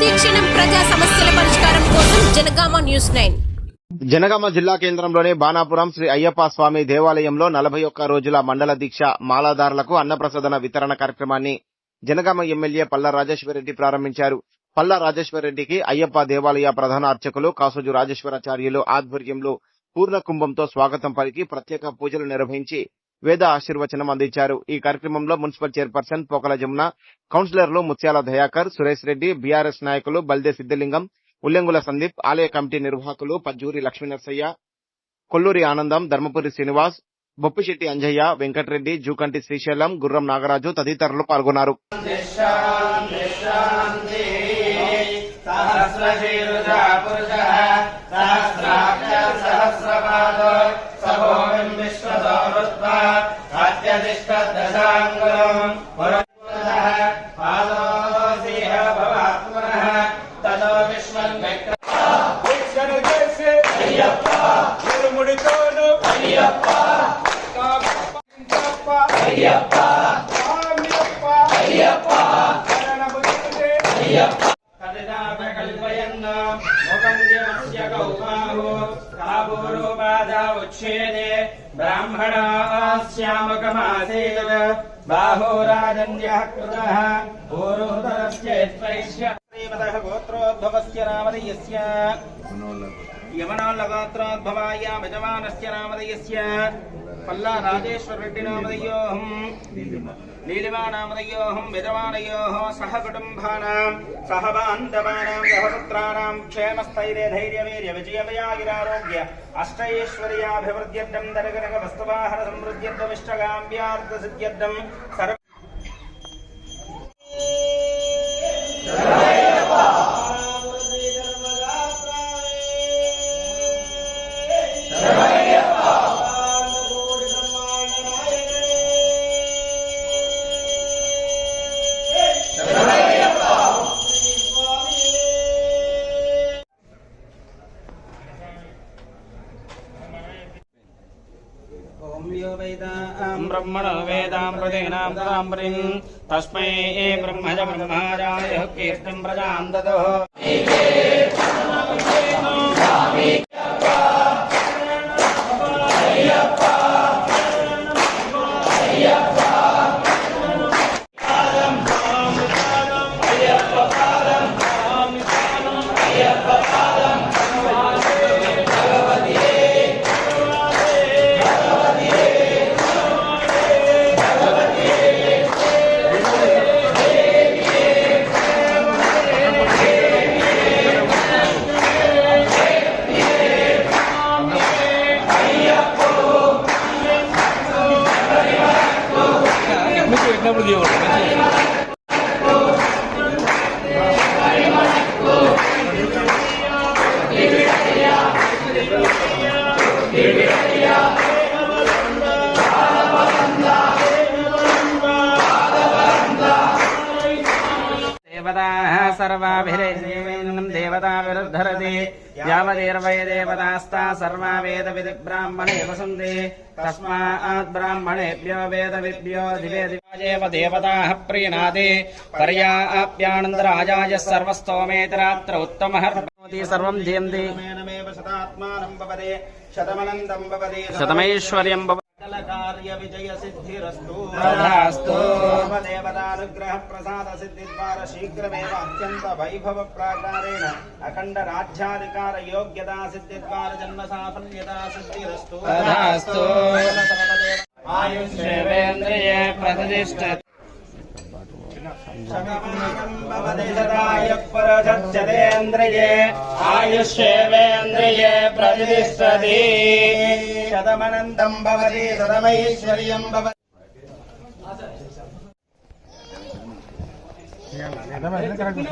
ప్రతిక్షణం ప్రజా సమస్యల పరిష్కారం కోసం జనగామ న్యూస్ నైన్. జనగామ జిల్లా కేంద్రంలోని బాణాపురం శ్రీ అయ్యప్ప స్వామి దేవాలయంలో నలభై ఒక్క రోజుల మండల దీక్ష మాలాదారులకు అన్నప్రసాదన వితరణ కార్యక్రమాన్ని జనగామ ఎమ్మెల్యే పల్లా రాజేశ్వరరెడ్డి ప్రారంభించారు. పల్లా రాజేశ్వరరెడ్డికి అయ్యప్ప దేవాలయ ప్రధాన అర్చకులు కాసోజు రాజేశ్వరాచార్యులు ఆధ్వర్యంలో పూర్ణ కుంభంతో స్వాగతం పలికి ప్రత్యేక పూజలు నిర్వహించి వేద ఆశీర్వచనం అందించారు. ఈ కార్యక్రమంలో మున్సిపల్ చైర్పర్సన్ పోకల జమున కౌన్సిలర్లు ముత్యాల దయాకర్ సురేష్ రెడ్డి బీఆర్ఎస్ నాయకులు బల్దే సిద్దలింగం ఉల్లెంగుల సందీప్ ఆలయ కమిటీ నిర్వాహకులు పజ్జూరి లక్ష్మీనరసయ్య కొల్లూరి ఆనందం ధర్మపురి శ్రీనివాస్ బొప్పిశెట్టి అంజయ్య వెంకటరెడ్డి జూకంటి శ్రీశైలం గుర్రం నాగరాజు తదితరులు పాల్గొన్నారు. ఉచ్ఛేదే బ్రాహ్మణాశ్యామకమాసేవ బాహోరాజన్యః కృతः పూర్వోదరస్యేత్వైష్య శ్రీమదః గోత్రోద్భవస్య రామదయస్య యమనోల్లగోత్రోద్భవాయ యజమానస్య రామదయస్య పల్లా రాజేశ్వర రెడ్డి రామదయోహం నీలిమానామదయోహం యజమానయోः సహ కుటుంబానాం సహ బాంధవానాం సహ పుత్రాణాం క్షేమస్థైర్య ధైర్యవీర్య విజయమయాగిరారోగ్య అష్టైశ్వర్యాభివృద్ధ్యర్థం దరగనగ వస్తువాహన సమృద్ధ్యర్థమిష్టగాంబ్యార్థసిద్ధ్యర్థం సర్వ ब्रह्मणो वेदां प्रतीनां ताम्रीं तस्मै ब्रह्मज ब्रह्माजाय कीर्तिं प्रजां ददः सर्वाभिरे దేవతా విరుద్ధరతి యావదీర్వై దేవతాస్తా సర్వా వేద విధి బ్రాహ్మణే వసంతి తస్మాత్ బ్రాహ్మణేభ్యో వేద విభ్యో దివే దివాజేవ దేవతాః ప్రీణాది పర్యా ఆప్యానందరాజాయ సర్వస్తోమేతి రాత్ర ఉత్తమః సర్వం జయంతి శతమైశ్వర్యం शीघ्रमेव अत्यन्त वैभवप्राकारेण अखण्डराज्याधिकार योग्यता सिद्धिद्वार जन्मसाफल्यता सिद्धिरस्तु आयुष्येवेन्द्रिये प्रतिष्ठत्। परचत्येन्द्रिये आयुष्येवेन्द्रिये प्रतिष्ठति शतमनन्दम् भवति शतमैश्वर्यम् भवति అర్థం కరెక్ట్